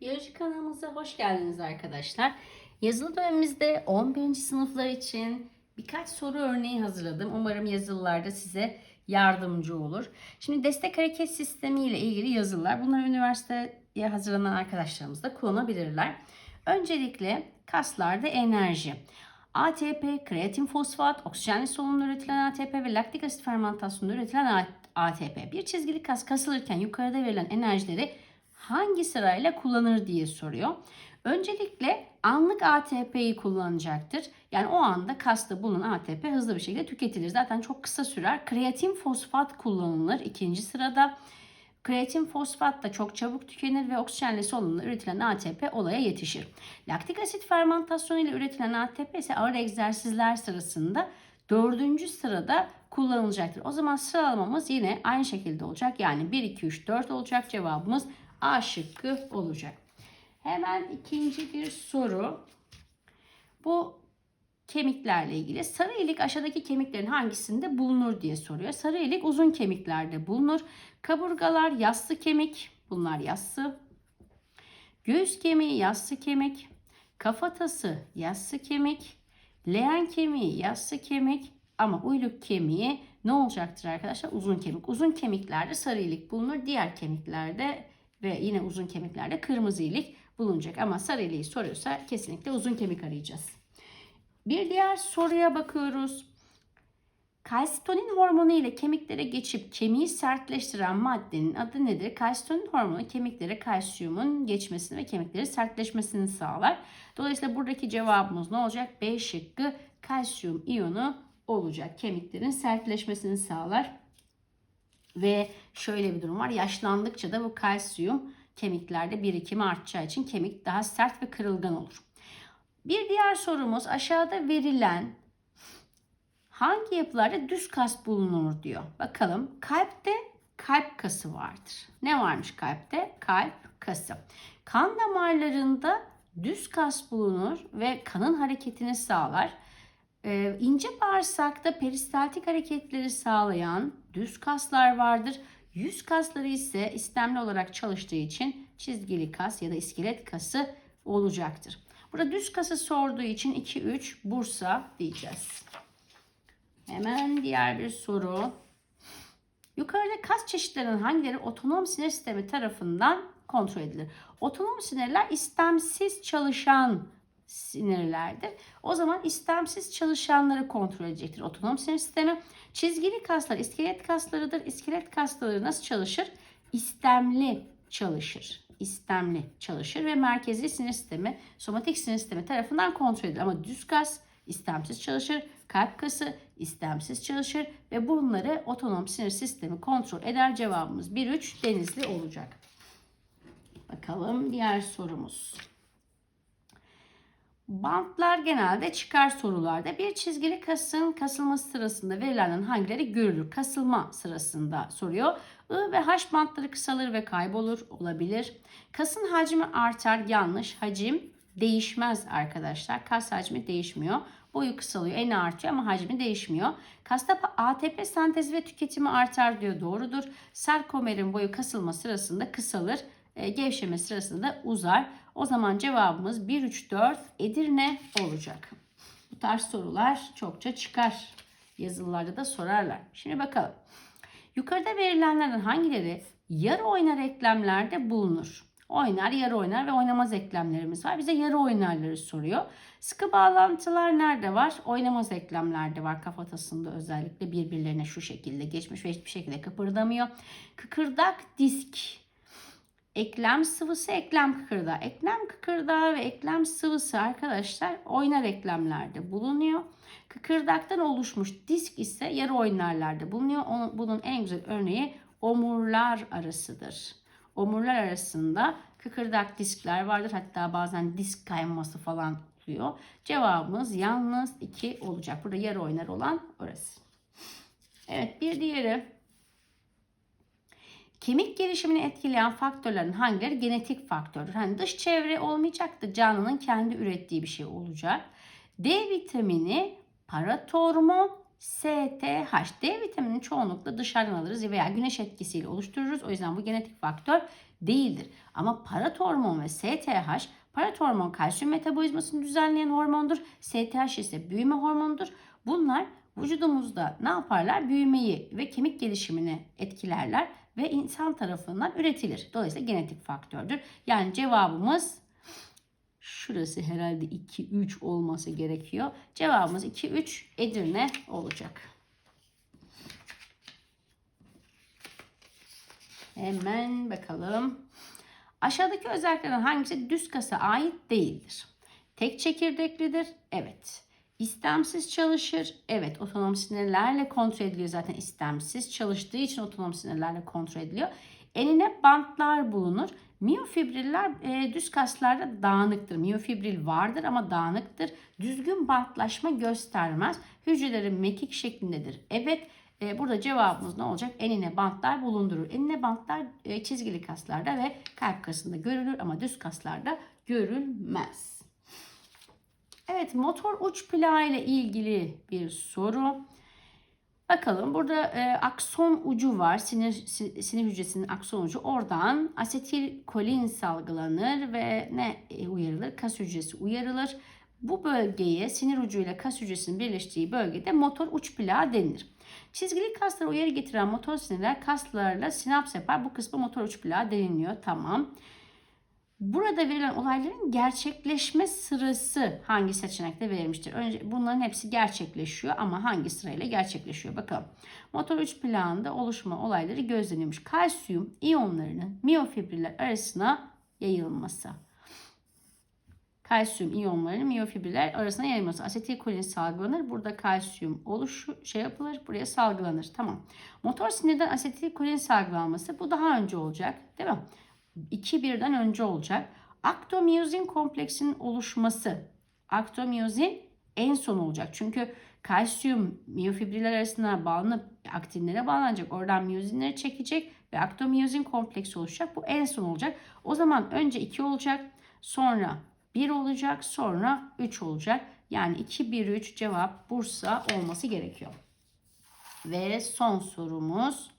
Biyoloji kanalımıza hoş geldiniz arkadaşlar. Yazılı dönemimizde 11. sınıflar için birkaç soru örneği hazırladım. Umarım yazılılarda size yardımcı olur. Şimdi destek hareket sistemi ile ilgili yazılar. Bunları üniversiteye hazırlanan arkadaşlarımız da kullanabilirler. Öncelikle kaslarda enerji. ATP, kreatin fosfat, oksijenli solunumda üretilen ATP ve laktik asit fermentasyonunda üretilen ATP. Bir çizgili kas kasılırken yukarıda verilen enerjileri hangi sırayla kullanır diye soruyor. Öncelikle anlık ATP'yi kullanacaktır. Yani o anda kasta bulunan ATP hızlı bir şekilde tüketilir. Zaten çok kısa sürer. Kreatin fosfat kullanılır ikinci sırada. Kreatin fosfat da çok çabuk tükenir ve oksijenli solunumda üretilen ATP olaya yetişir. Laktik asit fermentasyonu ile üretilen ATP ise ağır egzersizler sırasında dördüncü sırada kullanılacaktır. O zaman sıralamamız yine aynı şekilde olacak. Yani 1, 2, 3, 4 olacak. Cevabımız A şıkkı olacak. Hemen ikinci bir soru. Bu kemiklerle ilgili. Sarı ilik aşağıdaki kemiklerin hangisinde bulunur diye soruyor. Sarı ilik uzun kemiklerde bulunur. Kaburgalar yassı kemik. Bunlar yassı. Göğüs kemiği yassı kemik. Kafatası yassı kemik. Leğen kemiği yassı kemik. Ama uyluk kemiği ne olacaktır arkadaşlar? Uzun kemik. Uzun kemiklerde sarı ilik bulunur. Diğer kemiklerde ve yine uzun kemiklerde kırmızı ilik bulunacak. Ama sarı iliği soruyorsa kesinlikle uzun kemik arayacağız. Bir diğer soruya bakıyoruz. Kalsitonin hormonu ile kemiklere geçip kemiği sertleştiren maddenin adı nedir? Kalsitonin hormonu kemiklere kalsiyumun geçmesini ve kemikleri sertleşmesini sağlar. Dolayısıyla buradaki cevabımız ne olacak? B şıkkı kalsiyum iyonu olacak. Kemiklerin sertleşmesini sağlar. Ve şöyle bir durum var. Yaşlandıkça da bu kalsiyum kemiklerde birikimi artacağı için kemik daha sert ve kırılgan olur. Bir diğer sorumuz aşağıda verilen hangi yapılarda düz kas bulunur diyor. Bakalım kalpte kalp kası vardır. Ne varmış kalpte? Kalp kası. Kan damarlarında düz kas bulunur ve kanın hareketini sağlar. Ee, ince bağırsakta peristaltik hareketleri sağlayan düz kaslar vardır. Yüz kasları ise istemli olarak çalıştığı için çizgili kas ya da iskelet kası olacaktır. Burada düz kası sorduğu için 2-3 Bursa diyeceğiz. Hemen diğer bir soru. Yukarıda kas çeşitlerinin hangileri otonom sinir sistemi tarafından kontrol edilir? Otonom sinirler istemsiz çalışan sinirlerdir. O zaman istemsiz çalışanları kontrol edecektir otonom sinir sistemi. Çizgili kaslar iskelet kaslarıdır. İskelet kasları nasıl çalışır? İstemli çalışır. İstemli çalışır ve merkezi sinir sistemi, somatik sinir sistemi tarafından kontrol edilir. Ama düz kas istemsiz çalışır. Kalp kası istemsiz çalışır ve bunları otonom sinir sistemi kontrol eder. Cevabımız 1-3 denizli olacak. Bakalım diğer sorumuz. Bantlar genelde çıkar sorularda. Bir çizgili kasın kasılması sırasında verilen hangileri görülür? Kasılma sırasında soruyor. I ve H bantları kısalır ve kaybolur olabilir. Kasın hacmi artar yanlış. Hacim değişmez arkadaşlar. Kas hacmi değişmiyor. Boyu kısalıyor, eni artıyor ama hacmi değişmiyor. Kasta ATP sentezi ve tüketimi artar diyor doğrudur. Sarkomerin boyu kasılma sırasında kısalır. E, gevşeme sırasında uzar. O zaman cevabımız 1, 3, 4 Edirne olacak. Bu tarz sorular çokça çıkar. Yazılılarda da sorarlar. Şimdi bakalım. Yukarıda verilenlerden hangileri yarı oynar eklemlerde bulunur? Oynar, yarı oynar ve oynamaz eklemlerimiz var. Bize yarı oynarları soruyor. Sıkı bağlantılar nerede var? Oynamaz eklemlerde var. Kafatasında özellikle birbirlerine şu şekilde geçmiş ve hiçbir şekilde kıpırdamıyor. Kıkırdak disk Eklem sıvısı eklem kıkırdağı. Eklem kıkırdağı ve eklem sıvısı arkadaşlar oynar eklemlerde bulunuyor. Kıkırdaktan oluşmuş disk ise yarı oynarlarda bulunuyor. Bunun en güzel örneği omurlar arasıdır. Omurlar arasında kıkırdak diskler vardır. Hatta bazen disk kayması falan oluyor. Cevabımız yalnız 2 olacak. Burada yarı oynar olan orası. Evet bir diğeri Kemik gelişimini etkileyen faktörlerin hangileri genetik faktördür? Hani dış çevre olmayacak da canlının kendi ürettiği bir şey olacak. D vitamini, paratormon, STH. D vitaminini çoğunlukla dışarıdan alırız veya güneş etkisiyle oluştururuz. O yüzden bu genetik faktör değildir. Ama paratormon ve STH paratormon kalsiyum metabolizmasını düzenleyen hormondur. STH ise büyüme hormonudur. Bunlar vücudumuzda ne yaparlar? Büyümeyi ve kemik gelişimini etkilerler ve insan tarafından üretilir. Dolayısıyla genetik faktördür. Yani cevabımız şurası herhalde 2 3 olması gerekiyor. Cevabımız 2 3 Edirne olacak. Hemen bakalım. Aşağıdaki özelliklerden hangisi düz kasa ait değildir? Tek çekirdeklidir. Evet. İstemsiz çalışır. Evet. Otonom sinirlerle kontrol ediliyor zaten istemsiz. Çalıştığı için otonom sinirlerle kontrol ediliyor. Eline bantlar bulunur. Miyofibriller e, düz kaslarda dağınıktır. Miyofibril vardır ama dağınıktır. Düzgün bantlaşma göstermez. Hücreleri mekik şeklindedir. Evet. E, burada cevabımız ne olacak? Enine bantlar bulundurur. Enine bantlar e, çizgili kaslarda ve kalp kasında görülür ama düz kaslarda görülmez. Evet motor uç plağı ile ilgili bir soru. Bakalım burada e, akson ucu var. Sinir si- sinir hücresinin akson ucu. Oradan asetilkolin salgılanır ve ne e, uyarılır? Kas hücresi uyarılır. Bu bölgeye sinir ucuyla kas hücresinin birleştiği bölgede motor uç plağı denilir. Çizgili kaslara uyarı getiren motor sinirler kaslarla sinaps yapar. Bu kısmı motor uç plağı deniliyor. Tamam. Burada verilen olayların gerçekleşme sırası hangi seçenekte verilmiştir? Önce bunların hepsi gerçekleşiyor ama hangi sırayla gerçekleşiyor? Bakalım. Motor 3 planında oluşma olayları gözlenilmiş. Kalsiyum iyonlarının miyofibriller arasına yayılması. Kalsiyum iyonlarının miyofibriller arasına yayılması. Asetilkolin salgılanır. Burada kalsiyum oluşu şey yapılır. Buraya salgılanır. Tamam. Motor sinirden asetilkolin salgılanması bu daha önce olacak. Değil mi? 2-1'den önce olacak. Aktomiyozin kompleksinin oluşması. Aktomiyozin en son olacak. Çünkü kalsiyum miyofibriller arasına bağlanıp aktinlere bağlanacak. Oradan miyozinleri çekecek ve aktomiyozin kompleksi oluşacak. Bu en son olacak. O zaman önce 2 olacak. Sonra 1 olacak. Sonra 3 olacak. Yani 2, 1, 3 cevap Bursa olması gerekiyor. Ve son sorumuz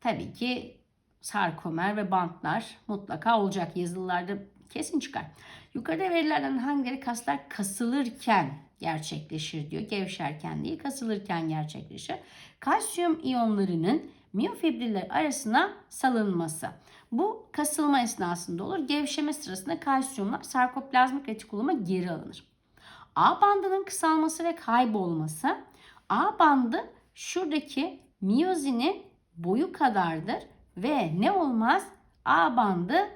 tabii ki sarkomer ve bantlar mutlaka olacak. Yazılılarda kesin çıkar. Yukarıda verilerden hangileri kaslar kasılırken gerçekleşir diyor. Gevşerken değil kasılırken gerçekleşir. Kalsiyum iyonlarının miyofibriller arasına salınması. Bu kasılma esnasında olur. Gevşeme sırasında kalsiyumlar sarkoplazmik retikuluma geri alınır. A bandının kısalması ve kaybolması. A bandı şuradaki miyozinin boyu kadardır ve ne olmaz? A bandı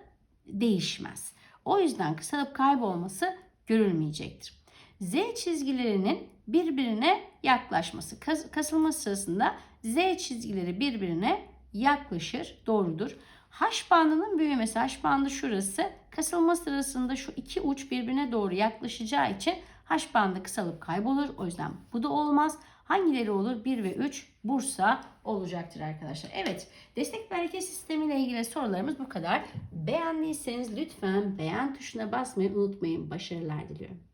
değişmez. O yüzden kısalıp kaybolması görülmeyecektir. Z çizgilerinin birbirine yaklaşması. Kas, kasılma sırasında Z çizgileri birbirine yaklaşır. Doğrudur. H bandının büyümesi. H bandı şurası. Kasılma sırasında şu iki uç birbirine doğru yaklaşacağı için H bandı kısalıp kaybolur. O yüzden bu da olmaz. Hangileri olur? 1 ve 3 Bursa olacaktır arkadaşlar. Evet destek ve hareket sistemi ile ilgili sorularımız bu kadar. Beğendiyseniz lütfen beğen tuşuna basmayı unutmayın. Başarılar diliyorum.